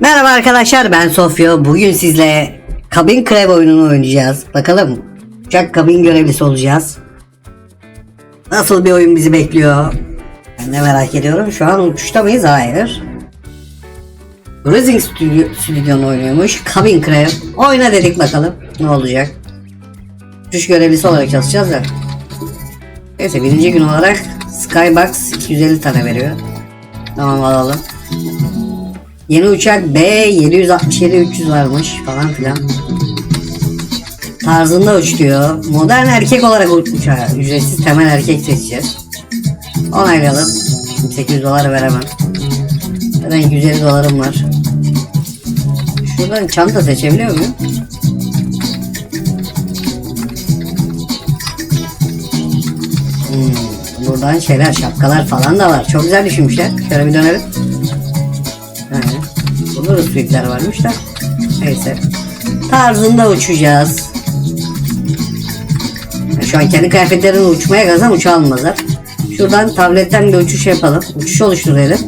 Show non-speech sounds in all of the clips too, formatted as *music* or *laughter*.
Merhaba arkadaşlar ben Sofya. Bugün sizle kabin krev oyununu oynayacağız. Bakalım uçak kabin görevlisi olacağız. Nasıl bir oyun bizi bekliyor? Ben de merak ediyorum. Şu an uçuşta mıyız? Hayır. Cruising Studio, Studio'nu oynuyormuş. Kabin krev. Oyna dedik bakalım. Ne olacak? Uçuş görevlisi olarak çalışacağız da. Neyse birinci gün olarak Skybox 250 tane veriyor. Tamam alalım. Yeni uçak B 767 300 varmış falan filan. Tarzında uç diyor. Modern erkek olarak uçağı. Ücretsiz temel erkek seçeceğiz. Onaylayalım. 800 dolar veremem. Zaten 150 dolarım var. Şuradan çanta seçebiliyor muyum? Hmm, buradan şeyler şapkalar falan da var. Çok güzel düşünmüşler. Şöyle bir dönelim. Da suitler varmış da. Neyse. Tarzında uçacağız. Şu an kendi kıyafetlerini uçmaya gazan uçağı almazlar. Şuradan tabletten bir uçuş yapalım. Uçuş oluşturalım.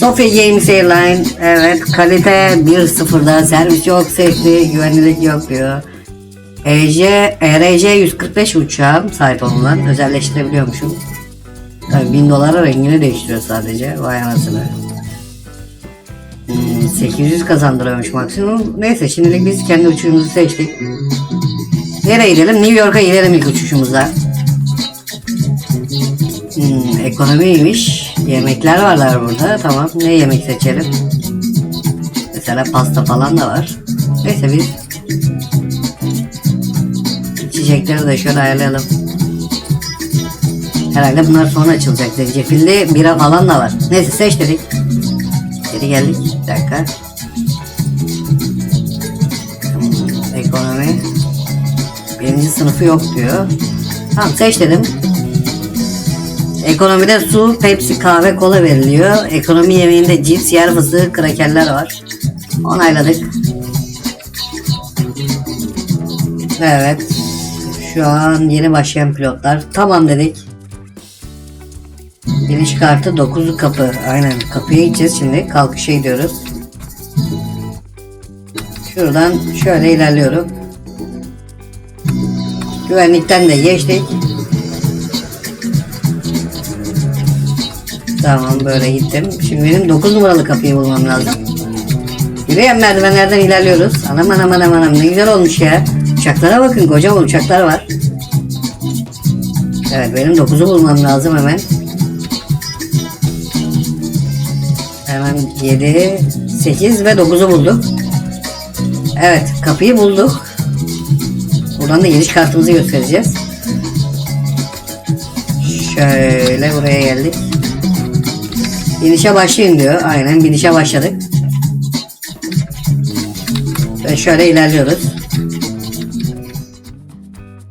Sofia Games Airline. Evet kalite 1.0'da servis yok safety güvenlik yok diyor. EJ, ERC 145 uçağım sahip olunan özelleştirebiliyormuşum. Tabii 1000 dolara rengini değiştiriyor sadece. Vay anasını. Hmm, 800 kazandırıyormuş maksimum. Neyse şimdilik biz kendi uçuşumuzu seçtik. Nereye gidelim? New York'a gidelim ilk uçuşumuza. Hmm, ekonomiymiş. Yemekler varlar burada. Tamam. Ne yemek seçelim? Mesela pasta falan da var. Neyse biz içecekleri de şöyle ayarlayalım. Herhalde bunlar sonra açılacak. Zencefilli bira falan da var. Neyse seç dedik. Geri geldik. Bir dakika. Hmm, ekonomi. Birinci sınıfı yok diyor. Tamam seç dedim. Ekonomide su, Pepsi, kahve, kola veriliyor. Ekonomi yemeğinde cips, yer fıstığı, krakerler var. Onayladık. Evet. Şu an yeni başlayan pilotlar. Tamam dedik. Giriş kartı 9'lu kapı. Aynen kapıya gideceğiz şimdi. Kalkışa gidiyoruz. Şuradan şöyle ilerliyorum. Güvenlikten de geçtik. Tamam böyle gittim. Şimdi benim 9 numaralı kapıyı bulmam lazım. Yürüyen merdivenlerden ilerliyoruz. Anam anam anam anam ne güzel olmuş ya. Uçaklara bakın kocaman uçaklar var. Evet benim 9'u bulmam lazım hemen. 7, 8 ve 9'u bulduk. Evet kapıyı bulduk. Buradan da giriş kartımızı göstereceğiz. Şöyle buraya geldik. Binişe başlayın diyor. Aynen binişe başladık. Ve şöyle ilerliyoruz.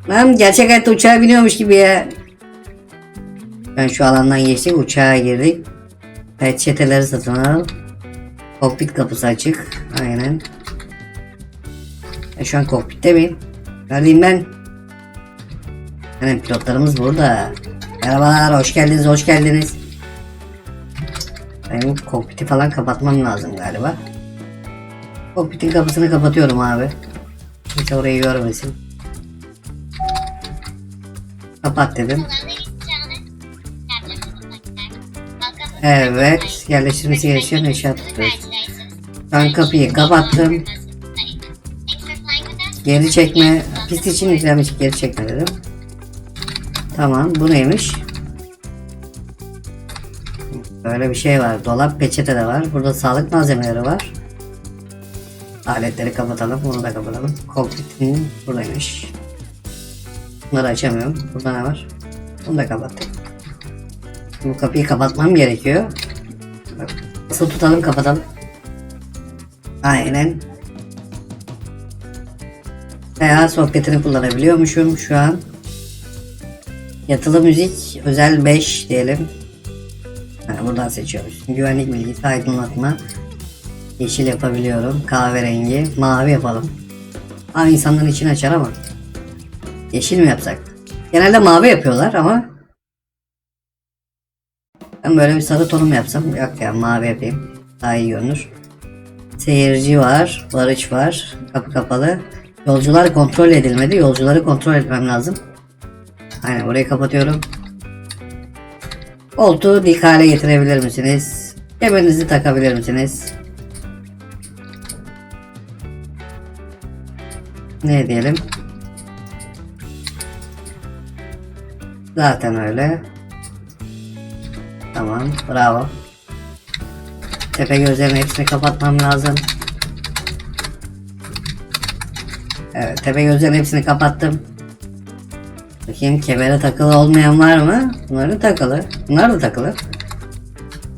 Lan gerçek hayatta uçağa biniyormuş gibi ya. Ben şu alandan geçtik uçağa girdik. Evet çeteleri satın al. Kokpit kapısı açık. Aynen. Ben şu an kokpitte miyim? Neredeyim ben? Aynen pilotlarımız burada. Merhabalar hoş geldiniz hoş geldiniz. Benim kokpiti falan kapatmam lazım galiba. Kokpitin kapısını kapatıyorum abi. Kimse orayı görmesin. Kapat dedim. Evet, yerleştirmesi gereken eşya tutuyoruz. Ben kapıyı kapattım. Geri çekme, pist için yüklenmiş geri çekme dedim. Tamam, bu neymiş? Böyle bir şey var. Dolap peçete de var. Burada sağlık malzemeleri var. Aletleri kapatalım. Bunu da kapatalım. Kokpitin buradaymış. Bunları açamıyorum. Burada ne var? Bunu da kapattık. Bu kapıyı kapatmam gerekiyor. Nasıl tutalım kapatalım. Aynen. Veya sohbetini kullanabiliyormuşum şu an. Yatılı müzik özel 5 diyelim. Ha, buradan seçiyoruz. Güvenlik bilgisi aydınlatma. Yeşil yapabiliyorum. Kahverengi. Mavi yapalım. Mavi insanların içini açar ama. Yeşil mi yapsak? Genelde mavi yapıyorlar ama. Ben böyle bir sarı tonu mu yapsam? Yok ya mavi yapayım. Daha iyi görünür. Seyirci var. Barış var. Kapı kapalı. Yolcular kontrol edilmedi. Yolcuları kontrol etmem lazım. Aynen burayı kapatıyorum. Koltuğu dik hale getirebilir misiniz? Kemerinizi takabilir misiniz? Ne diyelim? Zaten öyle. Tamam, bravo. Tepe gözlerin hepsini kapatmam lazım. Evet, tepe gözlerin hepsini kapattım. Bakayım kemere takılı olmayan var mı? Bunların takılı. Bunlar da takılı.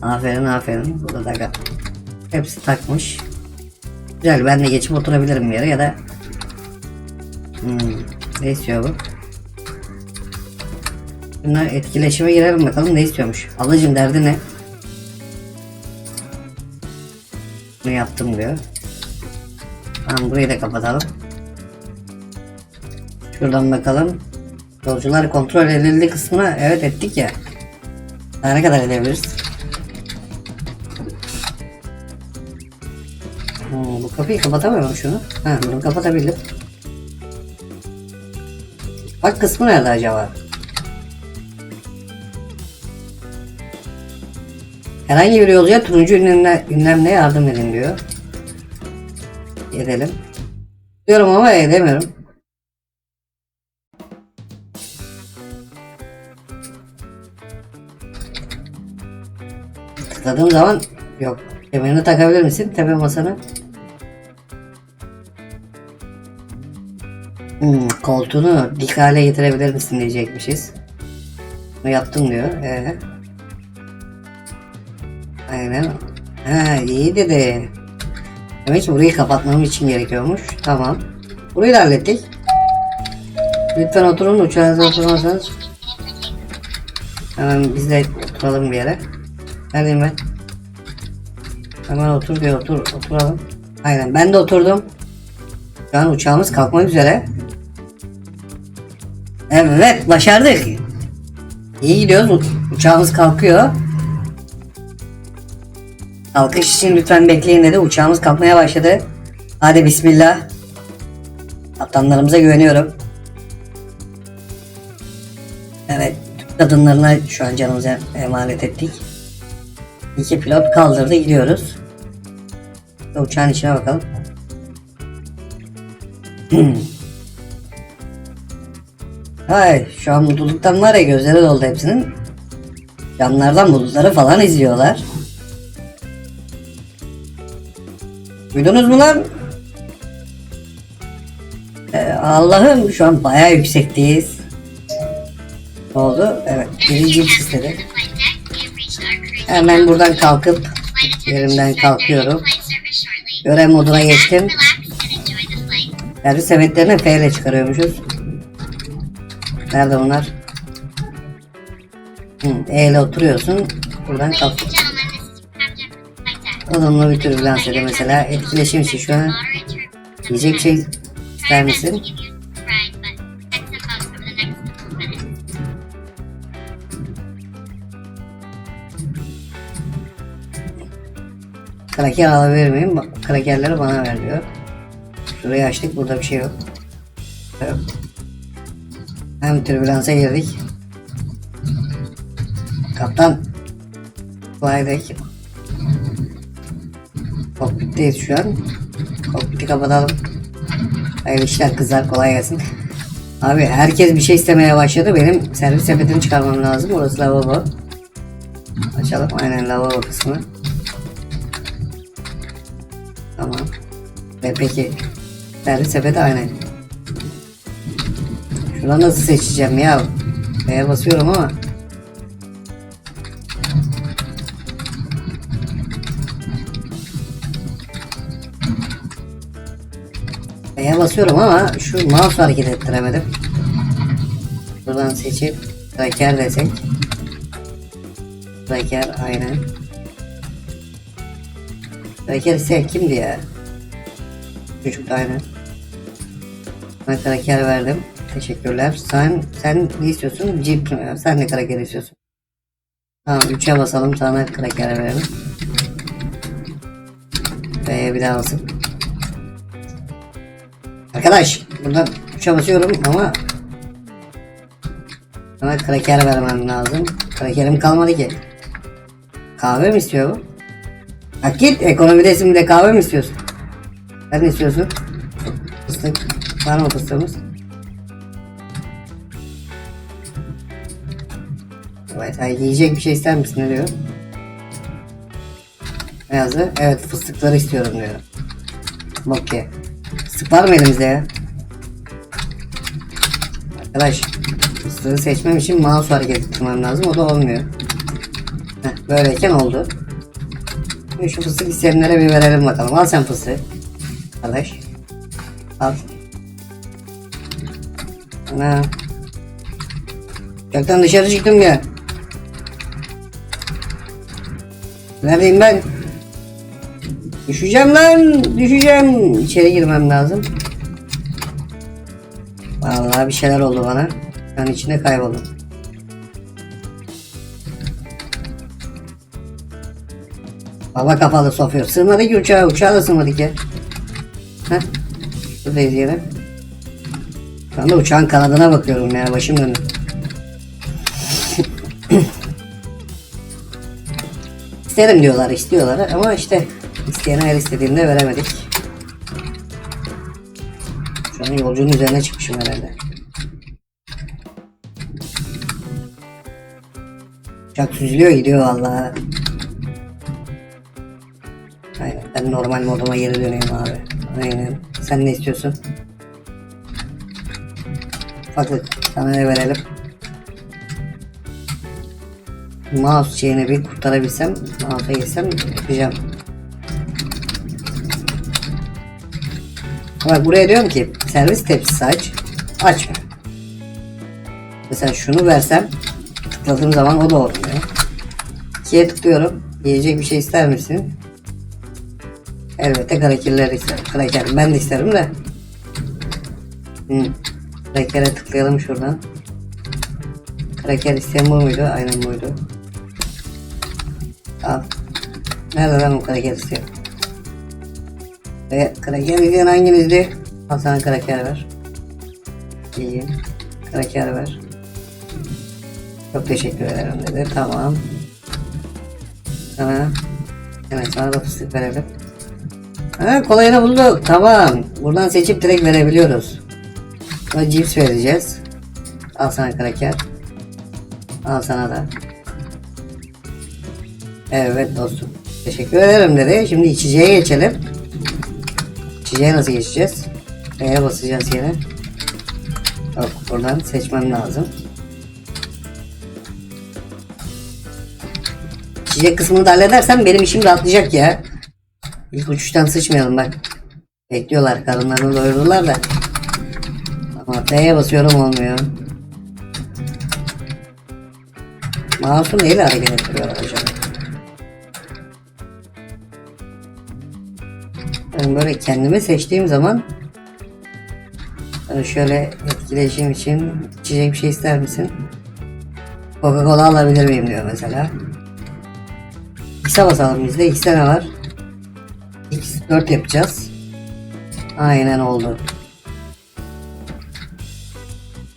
Aferin aferin. Bu da. Hepsi takmış. Güzel ben de geçip oturabilirim bir yere ya da hmm, ne istiyor bu? Bunlar etkileşime girelim bakalım ne istiyormuş. Ablacım derdi ne? Bunu yaptım diyor. Tamam burayı da kapatalım. Şuradan bakalım. Yolcular kontrol edildi kısmına evet ettik ya. Daha ne kadar edebiliriz? Hmm, bu kapıyı kapatamıyorum şunu. Ha bunu kapatabildim. Bak kısmı nerede acaba? Herhangi bir yolcuya turuncu ünlemle, ünlemle yardım edin diyor. Edelim. Diyorum ama edemiyorum. Tıkladığım zaman yok. Kemerini takabilir misin? Tepe masanı. Hmm, koltuğunu dik hale getirebilir misin diyecekmişiz. Yaptım diyor. Ee? Aynen. Ha iyi dedi. Demek ki burayı kapatmam için gerekiyormuş. Tamam. Burayı da hallettik. Lütfen oturun uçağınıza oturmazsanız. Hemen biz de oturalım bir yere. Neredeyim ben? Hemen otur diyor otur oturalım. Aynen ben de oturdum. Şu an uçağımız kalkmak üzere. Evet başardık. İyi gidiyoruz. Uçağımız kalkıyor. Kalkış için lütfen bekleyin dedi. Uçağımız kalkmaya başladı. Hadi bismillah. Kaptanlarımıza güveniyorum. Evet. Kadınlarına şu an canımıza emanet ettik. İki pilot kaldırdı gidiyoruz. Uçağın içine bakalım. *clears throat* Hay şu an mutluluktan var ya gözleri doldu hepsinin. Camlardan bulutları falan izliyorlar. Duydunuz mu lan? Ee, Allah'ım şu an bayağı yüksekteyiz. Ne oldu? Evet. Biri cips istedi. Hemen buradan kalkıp yerimden kalkıyorum. Görev moduna geçtim. Servis sepetlerini F ile çıkarıyormuşuz. Nerede bunlar? Hı, E ile oturuyorsun. Buradan kalk. Bir türbülans ede mesela. Etkileşim için şu an yiyecek bir şey ister misin? Kraker alabilir miyim? Krakerleri bana ver diyor. Şurayı açtık. Burada bir şey yok. Hem türbülansa girdik. Kaptan. Flydeck. Kokpitteyiz şu an. Kokpiti kapatalım. Hayırlı işler kızlar kolay gelsin. Abi herkes bir şey istemeye başladı. Benim servis sepetini çıkarmam lazım. Orası lavabo. Açalım aynen lavabo kısmı. Tamam. Ve peki servis sepeti aynen. Şuradan nasıl seçeceğim ya? B'ye basıyorum ama. B'ye basıyorum ama şu mouse hareket ettiremedim. Buradan seçip tracker desek. Tracker aynen. Tracker ise kimdi ya? Çocuk da aynen. Ben tracker verdim. Teşekkürler. Sen sen ne istiyorsun? Jeep mi? Sen ne kraker istiyorsun? Tamam 3'e basalım sana kraker verelim. B'ye bir daha basıp. Arkadaş buradan tuşa basıyorum ama sana kraker vermem lazım. Krakerim kalmadı ki. Kahve mi istiyor bu? Hak git ekonomidesin de kahve mi istiyorsun? Sen ne istiyorsun? Fıstık. Var mı fıstığımız? Evet, ay, yiyecek bir şey ister misin ne diyor? Ne yazdı? Evet fıstıkları istiyorum diyor. Okey. Var mı elimizde ya? Arkadaş fıstığı seçmem için mouse hareket ettirmem lazım o da olmuyor. Heh, böyleyken oldu. Şimdi şu fıstık isteyenlere bir verelim bakalım. Al sen fıstığı. Arkadaş. Al. Ana. Uçaktan dışarı çıktım ya. Neredeyim ben? Düşeceğim lan. Düşeceğim. İçeri girmem lazım. Vallahi bir şeyler oldu bana. Ben içinde kayboldum. Baba kafalı Sofya. Sığmadı ki uçağa. Uçağa da sığmadı ki. Heh. Buradayız yine. Şu anda uçağın kanadına bakıyorum ya. Başım döndü. *clears throat* İsterim diyorlar, istiyorlar ama işte isteyene her istediğinde veremedik. Şu an yolcunun üzerine çıkmışım herhalde. Uçak süzülüyor gidiyor vallahi. Aynen ben normal moduma geri döneyim abi. Aynen. Sen ne istiyorsun? Ufaklık sana ne verelim? Mouse şeyini bir kurtarabilsem, mouse'a geçsem yapacağım. Bak buraya diyorum ki servis tepsisi aç. Açmıyor. Mesela şunu versem tıkladığım zaman o da olmuyor. İkiye tıklıyorum. Yiyecek bir şey ister misin? Elbette krakerler isterim. Kraker ben de isterim de. Hmm. Kraker'e tıklayalım şuradan. Kraker isteyen bu muydu? Aynen buydu. Al. Nerede lan o kraker isteyen? Kraker isteyen hanginizdi? Al sana kraker ver. İyi. Kraker ver. Çok teşekkür ederim dedi. Tamam. Sana Evet sana da fıstık verelim. Ha kolayını bulduk. Tamam. Buradan seçip direkt verebiliyoruz. Sonra cips vereceğiz. Al sana kraker. Al sana da. Evet dostum. Teşekkür ederim dedi. Şimdi içeceğe geçelim. İçeceğe nasıl geçeceğiz? B'ye basacağız yine. Yok buradan seçmem lazım. İçecek kısmını da halledersem benim işim rahatlayacak ya. İlk uçuştan sıçmayalım bak. Bekliyorlar karınlarını doyurdular da. Ama B'ye basıyorum olmuyor. Mouse'u neyle hareket ettiriyorlar acaba? Ben böyle kendimi seçtiğim zaman ben şöyle etkileşim için içecek bir şey ister misin? Coca-Cola alabilir miyim diyor mesela. X'e basalım biz de. X'te ne var? X4 yapacağız. Aynen oldu.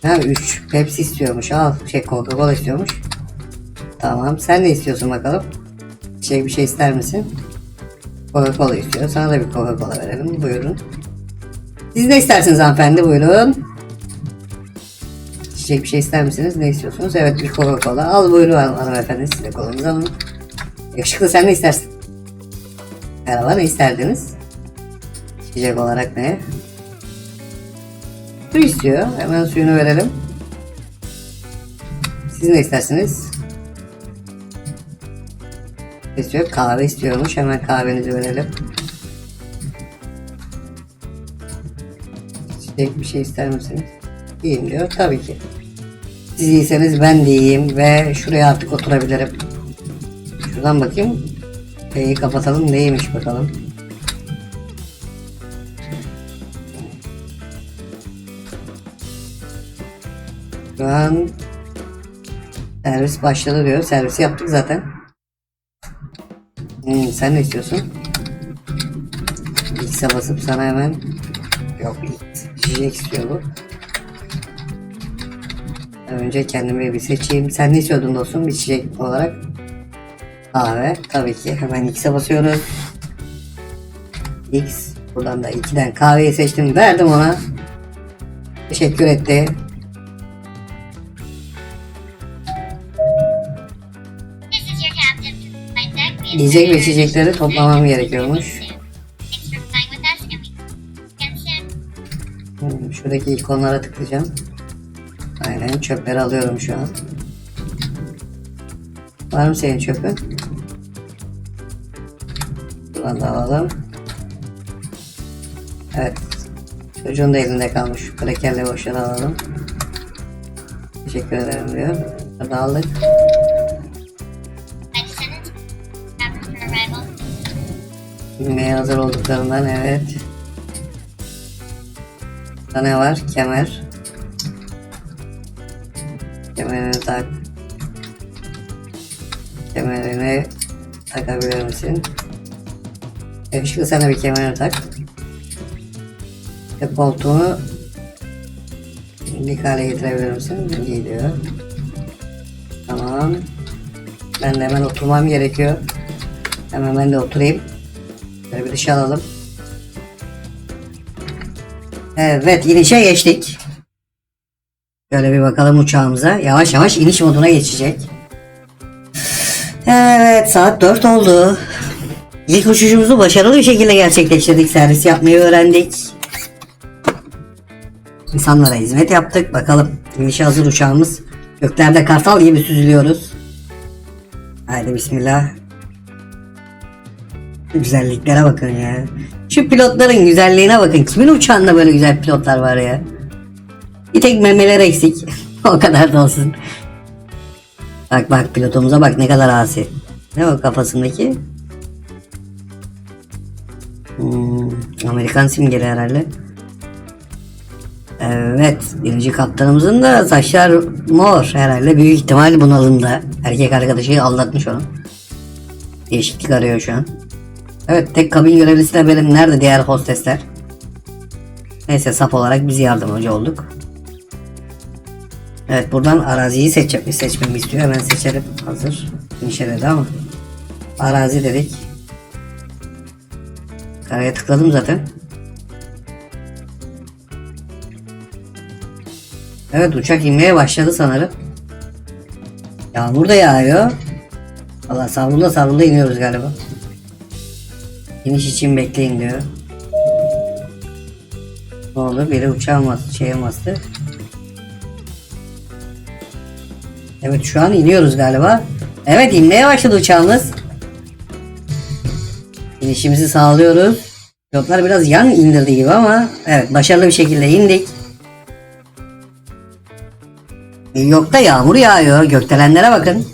Ha 3. Pepsi istiyormuş. Al şey Coca-Cola istiyormuş. Tamam. Sen ne istiyorsun bakalım? Şey bir şey ister misin? Coca-Cola istiyor. Sana da bir Coca-Cola verelim. Buyurun. Siz ne istersiniz hanımefendi? Buyurun. İçecek bir şey ister misiniz? Ne istiyorsunuz? Evet bir Coca-Cola. Al buyurun hanımefendi. Siz de kolanızı alın. Yakışıklı sen ne istersin? Merhaba ne isterdiniz? İçecek olarak ne? Su istiyor. Hemen suyunu verelim. Siz ne istersiniz? İstiyor. Kahve istiyormuş. Hemen kahvenizi verelim. İçecek bir şey ister misiniz? İyiyim diyor. Tabii ki. Siz iyiyseniz ben de iyiyim ve şuraya artık oturabilirim. Şuradan bakayım. P'yi kapatalım. Neymiş bakalım. Şu an servis başladı diyor. Servisi yaptık zaten. Hmm, sen ne istiyorsun? X'e basıp sana hemen yok. J istiyor bu. Önce kendime bir seçeyim. Sen ne istiyordun dostum içecek olarak? Kahve. Tabii ki. Hemen X'e basıyoruz. X. Buradan da 2'den kahveyi seçtim. Verdim ona. Teşekkür etti. Yiyecek ve içecekleri toplamam gerekiyormuş. Hmm, Şuradaki ikonlara tıklayacağım. Aynen çöpleri alıyorum şu an. Var mı senin çöpün? Buradan da alalım. Evet. Çocuğun da elinde kalmış. Şu Krakerle boşuna alalım. Teşekkür ederim diyor. Bunu aldık. Bilmeye hazır olduklarından evet. Burada ne var? Kemer. Kemerini tak. Kemerini takabilir misin? Yakışıklı sana bir kemer tak. Ve koltuğunu dik hale getirebilir misin? İyi. Tamam. Ben de hemen oturmam gerekiyor. Hemen ben de oturayım. Böyle bir dışa alalım. Evet inişe geçtik. Şöyle bir bakalım uçağımıza. Yavaş yavaş iniş moduna geçecek. Evet saat 4 oldu. İlk uçuşumuzu başarılı bir şekilde gerçekleştirdik. Servis yapmayı öğrendik. İnsanlara hizmet yaptık. Bakalım inişe hazır uçağımız. Göklerde kartal gibi süzülüyoruz. Haydi bismillah. Güzelliklere bakın ya. Şu pilotların güzelliğine bakın. Kimin uçağında böyle güzel pilotlar var ya. Bir tek memeler eksik. *laughs* o kadar da olsun. Bak bak pilotumuza bak ne kadar asi. Ne o kafasındaki? Hmm, Amerikan simgeli herhalde. Evet, birinci kaptanımızın da saçlar mor herhalde. Büyük ihtimal bunalımda. Erkek arkadaşı aldatmış onu. Değişiklik arıyor şu an. Evet tek kabin görevlisi de benim. Nerede diğer hostesler? Neyse sap olarak biz yardımcı olduk. Evet buradan araziyi seç seçmemi istiyor. Hemen seçelim. Hazır. İnşa dedi ama. Arazi dedik. Karaya tıkladım zaten. Evet uçak inmeye başladı sanırım. Yağmur da yağıyor. Valla savrula savrula iniyoruz galiba. İniş için bekleyin diyor. Ne oldu? Biri uçağa bastı, şeye bastı. Evet şu an iniyoruz galiba. Evet inmeye başladı uçağımız. İnişimizi sağlıyoruz. Pilotlar biraz yan indirdi gibi ama evet başarılı bir şekilde indik. Yok da yağmur yağıyor. Gökdelenlere bakın.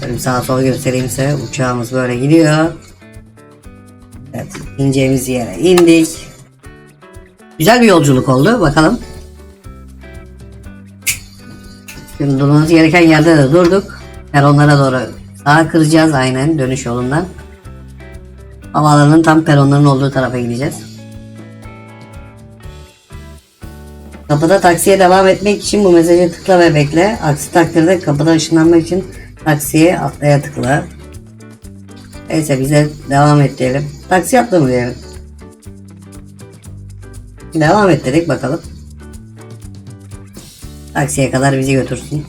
Şöyle sağa sola göstereyim size. Uçağımız böyle gidiyor. Evet, ineceğimiz yere indik. Güzel bir yolculuk oldu. Bakalım. Şimdi durmamız gereken yerde de durduk. Peronlara doğru sağa kıracağız aynen dönüş yolundan. Havaalanının tam peronların olduğu tarafa gideceğiz. Kapıda taksiye devam etmek için bu mesajı tıkla ve bekle. Aksi takdirde kapıda ışınlanmak için taksiye atlaya tıkla. Neyse bize devam et diyelim. Taksi yaptı mı diyelim. Devam et dedik bakalım. Taksiye kadar bizi götürsün.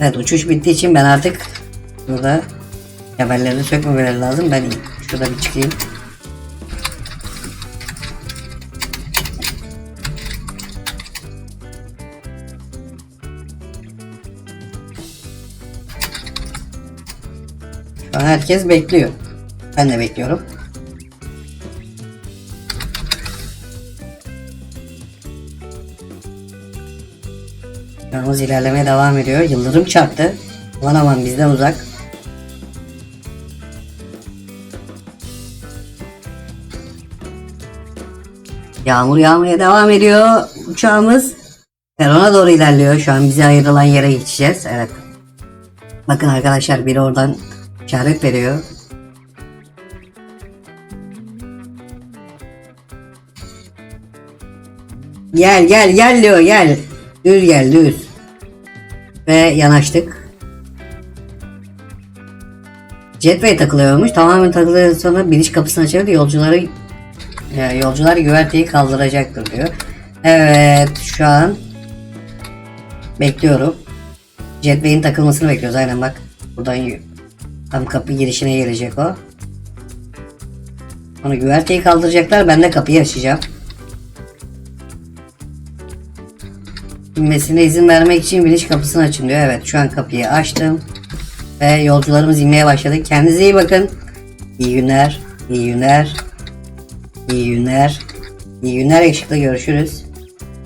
Evet uçuş bittiği için ben artık burada kemerlerini sökmemeleri lazım. Ben şurada bir çıkayım. Herkes bekliyor. Ben de bekliyorum. Yalnız ilerlemeye devam ediyor. Yıldırım çarptı. Aman aman bizden uzak. Yağmur yağmaya devam ediyor. Uçağımız perona doğru ilerliyor. Şu an bize ayrılan yere geçeceğiz. Evet. Bakın arkadaşlar biri oradan işaret veriyor. Gel gel gel diyor gel. Düz gel düz. Ve yanaştık. Jetway takılıyormuş. Tamamen takılıyor sonra biniş kapısını açıyor yolcuları yani yolcular güverteyi kaldıracaktır diyor. Evet şu an bekliyorum. Jetway'in takılmasını bekliyoruz aynen bak. Buradan tam kapı girişine gelecek o. Sonra güverteyi kaldıracaklar ben de kapıyı açacağım. İnmesine izin vermek için biniş kapısını açın diyor. Evet şu an kapıyı açtım. Ve yolcularımız inmeye başladı. Kendinize iyi bakın. İyi günler. İyi günler. İyi günler. İyi günler ışıkla görüşürüz.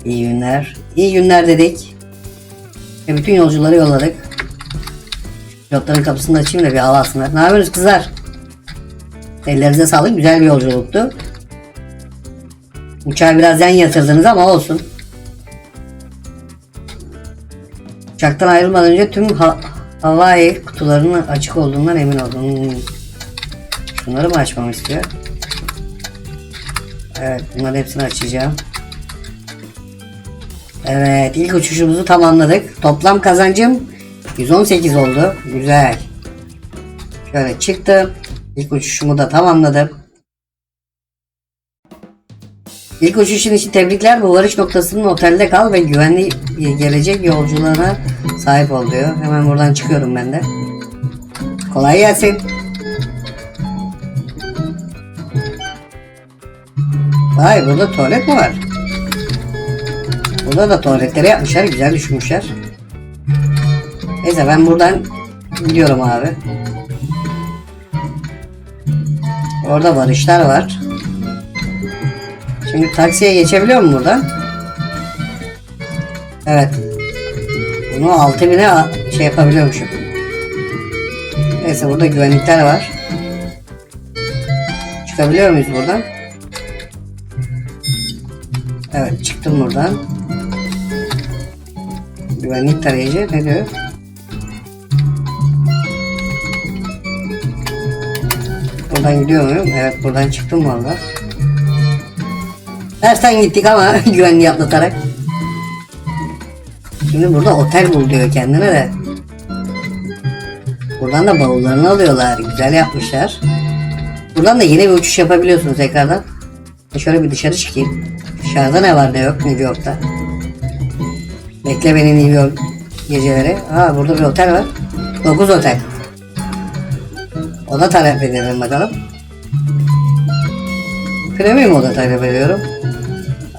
İyi günler. İyi günler dedik. Ve bütün yolcuları yolladık. Pilotların kapısını açayım da bir hava alsınlar. Ne yapıyorsunuz kızlar? Ellerinize sağlık. Güzel bir yolculuktu. Uçağı biraz yan yatırdınız ama olsun. Uçaktan ayrılmadan önce tüm ha havai kutularının açık olduğundan emin oldum. Hmm. Şunları mı açmamı istiyor? Evet bunların hepsini açacağım. Evet ilk uçuşumuzu tamamladık. Toplam kazancım 118 oldu. Güzel. Şöyle çıktım. İlk uçuşumu da tamamladım. İlk uçuşun için tebrikler. Bu varış noktasının otelde kal ve güvenli gelecek yolcularına sahip ol diyor. Hemen buradan çıkıyorum ben de. Kolay gelsin. Vay burada tuvalet mi var? Burada da tuvaletleri yapmışlar. Güzel düşünmüşler. Neyse ben buradan gidiyorum abi. Orada varışlar var. Şimdi taksiye geçebiliyor mu buradan? Evet. Bunu 6000'e a- şey yapabiliyormuşum. Neyse burada güvenlikler var. Çıkabiliyor muyuz buradan? Evet çıktım buradan. Güvenlik tarayıcı ne diyor? Buradan gidiyor muyum? Evet buradan çıktım valla. Tersten gittik ama *laughs* güvenliği atlatarak. Şimdi burada otel bul diyor kendine de. Buradan da bavullarını alıyorlar. Güzel yapmışlar. Buradan da yine bir uçuş yapabiliyorsunuz tekrardan. Şöyle bir dışarı çıkayım. Dışarıda ne var ne yok New York'ta. Bekle beni New York geceleri. Aa burada bir otel var. 9 otel. Oda talep edelim bakalım. Premium oda talep ediyorum.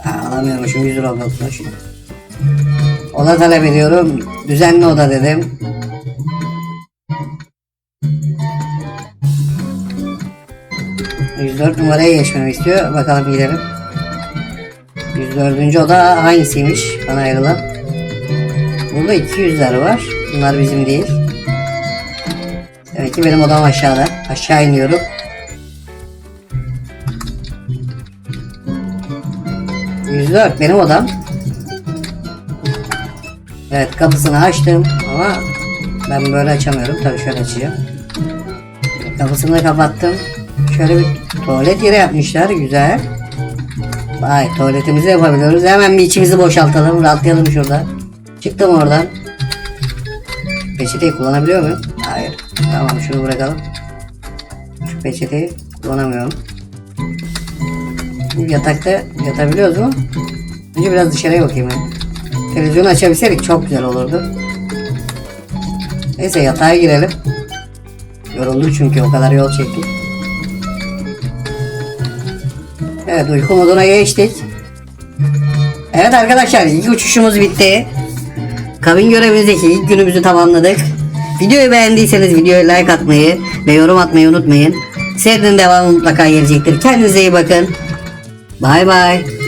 Ha, alamıyormuşum 100 lira olmuş. Oda talep ediyorum. Düzenli oda dedim. ...104 numaraya geçmemi istiyor. Bakalım gidelim. 104. oda hangisiymiş bana ayrılan? Burada 200'ler var. Bunlar bizim değil. Ki benim odam aşağıda. Aşağı iniyorum. ...104 benim odam. Evet kapısını açtım ama ben böyle açamıyorum. Tabii şöyle açacağım. Kapısını kapattım. Şöyle bir tuvalet yeri yapmışlar. Güzel. Vay tuvaletimizi yapabiliyoruz. Hemen bir içimizi boşaltalım. Rahatlayalım şurada. Çıktım oradan. Peçeteyi kullanabiliyor muyum? Hayır. Tamam şunu bırakalım. Şu peçeteyi kullanamıyorum. Yatakta yatabiliyoruz mu? Önce biraz dışarıya bakayım ben. Televizyonu açabilseydik çok güzel olurdu. Neyse yatağa girelim. Yorulduk çünkü o kadar yol çektik. Evet uyku moduna geçtik. Evet arkadaşlar ilk uçuşumuz bitti. Kabin görevimizdeki ilk günümüzü tamamladık. Videoyu beğendiyseniz videoya like atmayı ve yorum atmayı unutmayın. Serinin devamı mutlaka gelecektir. Kendinize iyi bakın. Bay bay.